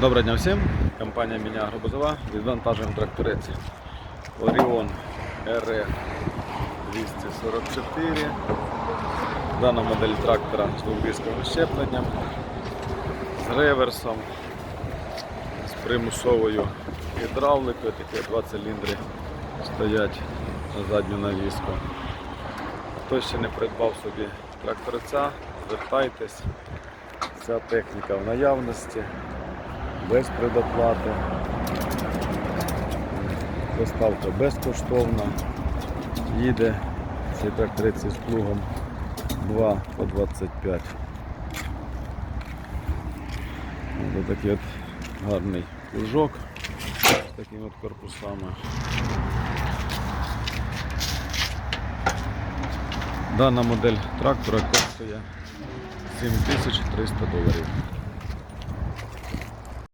Доброго дня всім. Компанія Міня Агробузова. Відвантажуємо тракторець Orion RF 244. Дана модель трактора з двохдисковим щепленням, з реверсом, з примусовою гідравликою. Такі два циліндри стоять на задню навіску. Хто ще не придбав собі тракторця, звертайтесь. Ця техніка в наявності, без предоплати. Доставка безкоштовна. Їде цей тракторець із плугом 2 по 25. Ось такий от гарний плужок з такими от корпусами. Дана модель трактора коштує 7300 доларів.